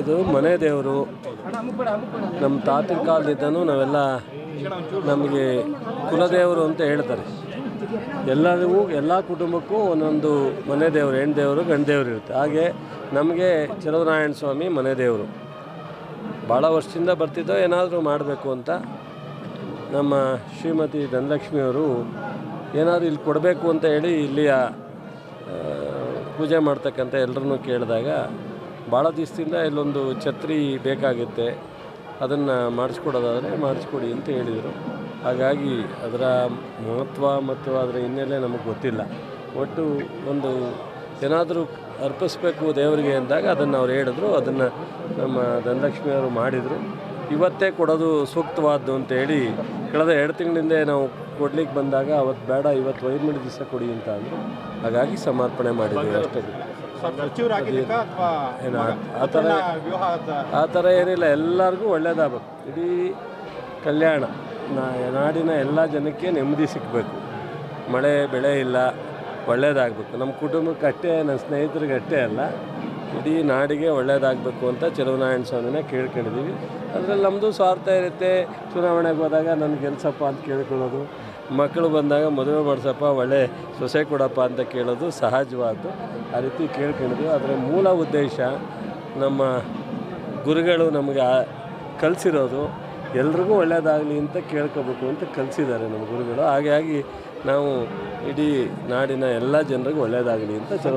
ಇದು ಮನೆ ದೇವರು. ನಮ್ಮ ತಾತನ ಕಾಲದಿಂದನೂ ನಾವೆಲ್ಲ ನಮಗೆ ಕುಲದೇವರು ಅಂತ ಹೇಳ್ತಾರೆ. ಎಲ್ಲರಿಗೂ, ಎಲ್ಲ ಕುಟುಂಬಕ್ಕೂ ಒಂದೊಂದು ಮನೆ ದೇವರು ಹೆಣ್ಣು ದೇವರು, ಗಂಡು ದೇವರು ಇರುತ್ತೆ. ಹಾಗೆ ನಮಗೆ ಚಲೋನಾರಾಯಣ ಸ್ವಾಮಿ ಮನೆ ದೇವರು. ಭಾಳ ವರ್ಷದಿಂದ ಬರ್ತಿದ್ದೋ ಏನಾದರೂ ಮಾಡಬೇಕು ಅಂತ ನಮ್ಮ ಶ್ರೀಮತಿ ಧನಲಕ್ಷ್ಮಿಯವರು ಏನಾದರೂ ಇಲ್ಲಿ ಕೊಡಬೇಕು ಅಂತ ಹೇಳಿ ಇಲ್ಲಿಯ ಪೂಜೆ ಮಾಡ್ತಕ್ಕಂಥ ಎಲ್ಲರನ್ನೂ ಕೇಳಿದಾಗ ಭಾಳ ದಿವಸದಿಂದ ಇಲ್ಲೊಂದು ಛತ್ರಿ ಬೇಕಾಗುತ್ತೆ, ಅದನ್ನು ಮಾಡಿಸ್ಕೊಡೋದಾದರೆ ಮಾಡಿಸ್ಕೊಡಿ ಅಂತ ಹೇಳಿದರು. ಹಾಗಾಗಿ ಅದರ ಮಹತ್ವ ಮತ್ತು ಅದರ ಹಿನ್ನೆಲೆ ನಮಗೆ ಗೊತ್ತಿಲ್ಲ. ಒಟ್ಟು ಒಂದು ಏನಾದರೂ ಅರ್ಪಿಸ್ಬೇಕು ದೇವರಿಗೆ ಅಂದಾಗ ಅದನ್ನು ಅವ್ರು ಹೇಳಿದ್ರು ಅದನ್ನು ನಮ್ಮ ಧನಲಕ್ಷ್ಮಿಯವರು ಮಾಡಿದರು. ಇವತ್ತೇ ಕೊಡೋದು ಸೂಕ್ತವಾದ್ದು ಅಂತೇಳಿ ಕಳೆದ ಎರಡು ತಿಂಗಳಿಂದ ನಾವು ಕೊಡ್ಲಿಕ್ಕೆ ಬಂದಾಗ ಅವತ್ತು ಬೇಡ ಇವತ್ತು ವೈರ್ಮಿಡಿ ದಿವಸ ಕೊಡಿ ಅಂತ ಅಂದರು. ಹಾಗಾಗಿ ಸಮರ್ಪಣೆ ಮಾಡಿದ್ದೀವಿ ಅಷ್ಟೇ. ಏನು ಆ ಥರ ಆ ಥರ ಏನಿಲ್ಲ ಎಲ್ಲರಿಗೂ ಒಳ್ಳೆಯದಾಗಬೇಕು ಇಡೀ ಕಲ್ಯಾಣ ನಾ- ನಾಡಿನ ಎಲ್ಲ ಜನಕ್ಕೆ ನೆಮ್ಮದಿ ಸಿಗಬೇಕು. ಮಳೆ ಬೆಳೆ ಇಲ್ಲ ಒಳ್ಳೇದಾಗಬೇಕು. ನಮ್ಮ ಕುಟುಂಬಕ್ಕೆ ಅಷ್ಟೇ, ನನ್ನ ಸ್ನೇಹಿತರಿಗೆ ಅಷ್ಟೇ ಅಲ್ಲ, ಇಡೀ ನಾಡಿಗೆ ಒಳ್ಳೇದಾಗಬೇಕು ಅಂತ ಚಲುವನಾರಾಯಣ ಸ್ವಾಮಿನ ಕೇಳ್ಕೊಂಡಿದ್ದೀವಿ. ಅದರಲ್ಲಿ ನಮ್ಮದು ಸ್ವಾರ್ಥ ಇರುತ್ತೆ. ಚುನಾವಣೆಗೆ ಹೋದಾಗ ನನ್ನ ಗೆಲ್ಸಪ್ಪ ಅಂತ ಕೇಳ್ಕೊಳ್ಳೋದು. ಮಕ್ಕಳು ಬಂದಾಗ ಮದುವೆ ಮಾಡಿಸಪ್ಪ, ಒಳ್ಳೆ ಸೊಸೆ ಕೊಡಪ್ಪ ಅಂತ ಕೇಳೋದು ಸಹಜವಾದ್ದು. ಆ ರೀತಿ ಕೇಳ್ಕೊಂಡಿದ್ವಿ ಅದರ ಮೂಲ ಉದ್ದೇಶ ನಮ್ಮ ಗುರುಗಳು ನಮಗೆ ಕಲಿಸಿರೋದು ಎಲ್ರಿಗೂ ಒಳ್ಳೆಯದಾಗಲಿ ಅಂತ ಕೇಳ್ಕೋಬೇಕು ಅಂತ ಕಲಿಸಿದ್ದಾರೆ ನಮ್ಮ ಗುರುಗಳು. ಹಾಗಾಗಿ ನಾವು ಇಡೀ ನಾಡಿನ ಎಲ್ಲ ಜನರಿಗೂ ಒಳ್ಳೆಯದಾಗಲಿ ಅಂತ ಚಲೋ